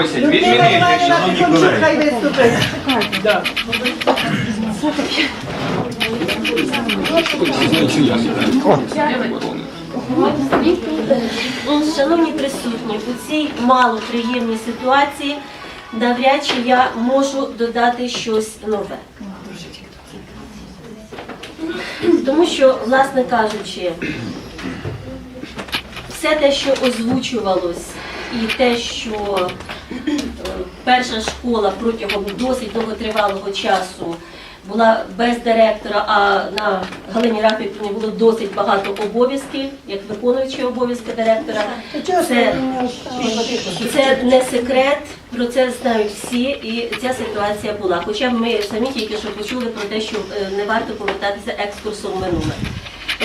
просять відмінити. Шановні колеги. Хай виступить. Шановні присутні, у цій малоприємній ситуації навряд чи я можу додати щось нове. Тому що, власне кажучи, все те, що озвучувалось, і те, що перша школа протягом досить довготривалого часу була без директора, а на Галині Рафівні було досить багато обов'язків, як виконуючий обов'язки директора. Це, це не секрет, про це знають всі, і ця ситуація була. Хоча ми самі тільки що почули про те, що е, не варто повертатися екскурсом в минуле.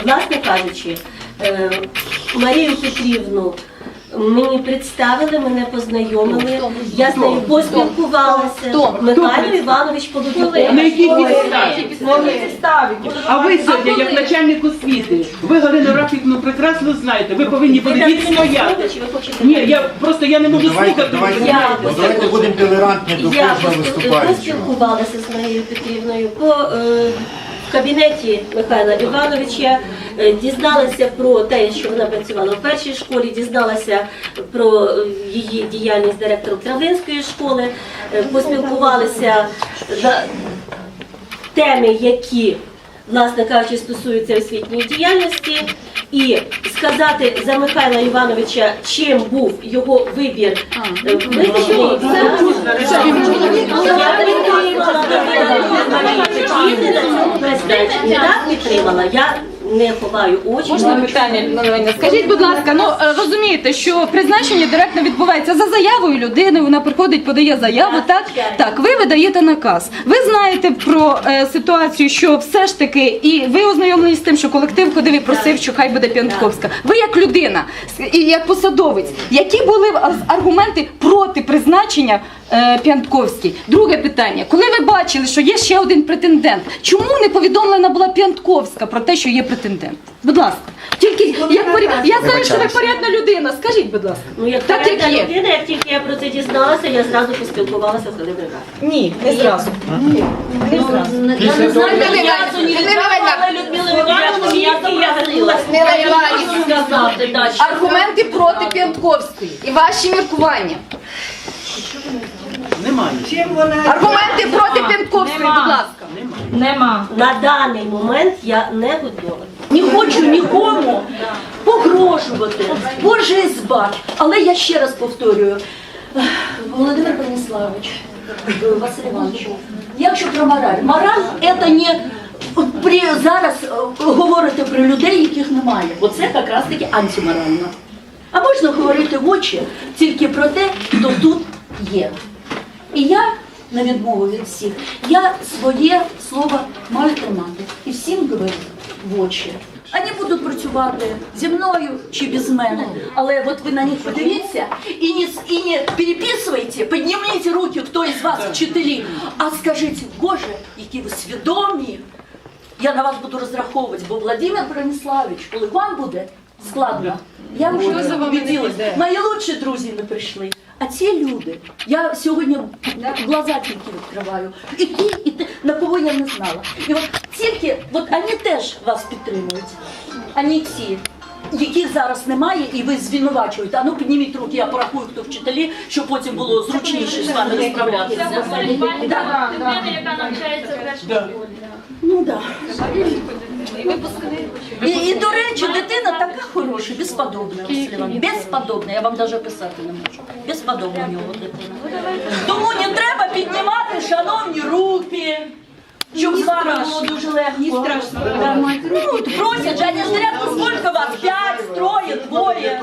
Власне кажучи, е, Марію Петрівну мені представили, мене познайомили. Я з нею поспілкувалася. Михайло Іванович Полудюк. На якій підставі? А ви сьогодні, як начальник освіти, ви Галину Рафікну прекрасно знаєте, ви повинні були відстояти. Ви хочете? Ні, я просто я не можу Давайте, слухати. давайте, будемо толерантні до Я кожного виступаючого. поспілкувалася з Марією Петрівною по е, кабінеті Михайла Івановича, е, дізналася про те, що вона працювала в першій школі, дізналася про е, її діяльність директором Травинської школи, е, поспілкувалися на теми, які, власне кажучи, стосуються освітньої діяльності, і сказати за Михайла Івановича, чим був його вибір, е, підтримала я підтримала Не ховаю очі. Можна питання, Налина? Скажіть, будь ласка, ну е, розумієте, що призначення директно відбувається за заявою людини. Вона приходить, подає заяву. Так, так, ви видаєте наказ. Ви знаєте про е, ситуацію, що все ж таки, і ви ознайомлені з тим, що колектив ходив і просив, що хай буде П'янтковська. Ви як людина і як посадовець, які були аргументи проти призначення е, П'янтковській? Друге питання: коли ви бачили, що є ще один претендент, чому не повідомлена була П'янтковська про те, що є претендент? Будь ласка, тільки як поряд... я знаю, що ви порядна людина. Скажіть, будь ласка. Ну, як Так, порядна як є. людина, як тільки я про це дізналася, я зразу поспілкувалася з Галиною. Ні, не зразу. Я не знаю, я не відправила Людмилу Івановну, як я сказати далі. Аргументи проти П'янтковської і ваші міркування. Немає. Чим вона Аргументи проти П'янтковської, будь ласка. На даний момент я не готова. Не хочу нікому погрожувати. Боже збач. Але я ще раз повторюю. Володимир Брониславович, Василь Іванович, якщо про мораль. Мораль це не при, зараз е, говорити про людей, яких немає. Бо це якраз таки антиморально. А можна говорити в очі тільки про те, хто тут є. І я, на відмову від всіх, я своє слово маю тримати. І всім говорю в очі. Вони будуть працювати зі мною чи без мене. Але от ви на них подивіться і не, і не переписуйте, підніміть руки, хто із вас вчителі, а скажіть, Боже, які ви свідомі. Я на вас буду розраховувати, бо Владимир Брониславович, коли вам буде складно, я вже убедилась. Мої лучші друзі не прийшли. А ці люди, я сьогодні глаза тільки відкриваю, і ті, і те, на кого я не знала. І от тільки, от вони теж вас підтримують. Вони всі. Яких зараз немає, і ви звинувачуєте. А ну підніміть руки, я порахую, хто вчителі, щоб потім було зручніше з вами розправлятися. Да. яка навчається в першій школі. Ну так. І, і до речі, дитина така хороша, безподобна, Василь безподобна, я вам навіть писати не можу. Безподобна у нього дитина. Тому не треба піднімати, шановні, руки. Щоб з вами було дуже легко. Не страшно. Ну, просять, же, они ж говорят, ну сколько вас? П'ять, троє, двоє.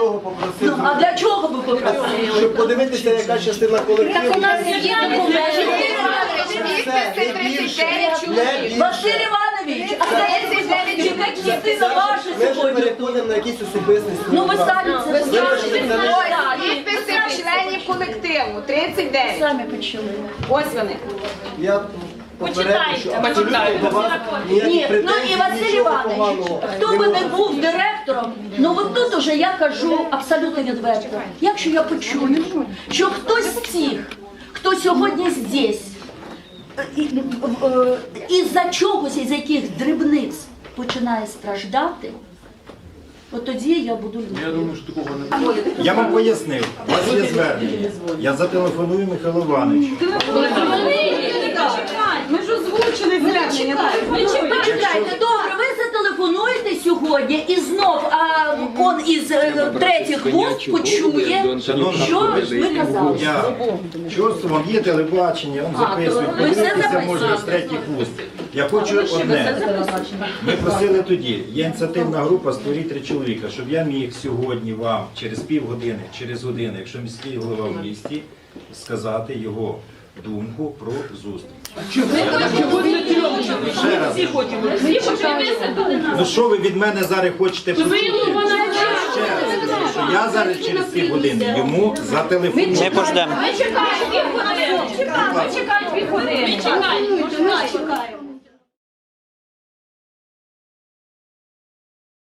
Ну, а для чого ви попросили? щоб подивитися, яка частина колективу. Василь Іванович, а це яка частина ваша Ми вже сьогодні? переходимо на якісь особистості. Ну ви самі це знаєте. Підписи членів колективу 39. Самі почали. Ось вони. Я попередити, що Почитайте. абсолютно до вас ніяких Ні, ну і претензій, Василь нічого Іванович, поганого хто би не був директором, ну от тут уже я кажу абсолютно відверто. Якщо я почую, що хтось з тих, хто сьогодні здесь, е, і- е, із-за чогось, із яких дрібниць починає страждати, от тоді я буду любити. Я вам пояснив, у вас є звернення. Я зателефоную Михайлу Івановичу. Ми ж озвучили звернення. Чекайте, добре, ви сьогодні і знов а, он із е, третіх вуст почує, що ви казали. Я чувствую, вам є телебачення, он ви все подивитися можна з третіх вуст. Я хочу одне. Ми просили тоді, є ініціативна група створіть три чоловіка, щоб я міг сьогодні вам через півгодини, через годину, якщо міський голова в місті, сказати його думку про зустріч. Чого Всі хочемо. Ну що ви від мене зараз хочете почути? Кажу, що я зараз через пів години йому зателефоную. Ми пождемо. Ми чекаємо півгодини. Ми чекаємо. Ми чекаємо.